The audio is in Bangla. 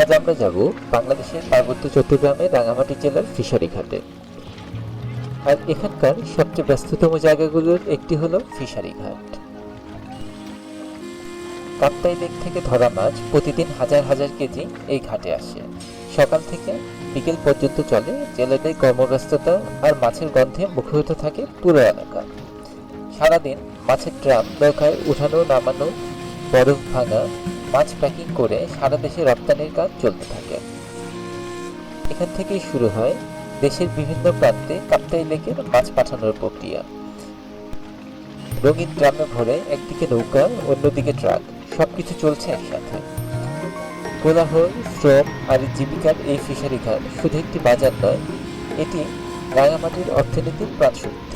আজ আমরা যাব বাংলাদেশের পার্বত্য চট্টগ্রামের রাঙামাটি জেলার ফিশারি ঘাটে। আর এখানকার সবচেয়ে ব্যস্ততম জায়গাগুলোর একটি হলো ফিশারি ঘাট। কাপ্তাই লেক থেকে ধরা মাছ প্রতিদিন হাজার হাজার কেজি এই ঘাটে আসে। সকাল থেকে বিকেল পর্যন্ত চলে, জেলেদের কর্মব্যস্ততা আর মাছের গন্ধে মুখরিত থাকে পুরো এলাকা। সারাদিন মাছের ড্রাম নৌকায় উঠানো, নামানো বরফ ভাঙা মাছ প্যাকিং করে সারা দেশে রপ্তানির কাজ চলতে থাকে। এখান থেকেই শুরু হয় দেশের বিভিন্ন প্রান্তে কাপ্তাই লেকের মাছ পাঠানোর প্রক্রিয়া। রঙিন ড্রামে ভরে একদিকে নৌকা, অন্যদিকে ট্রাক, সবকিছু চলছে একসাথে। কোলাহল, শ্রম আর জীবিকার এই ফিশারি ঘাট শুধু একটি বাজার নয়, এটি রাঙামাটির অর্থনীতির প্রাণশক্তি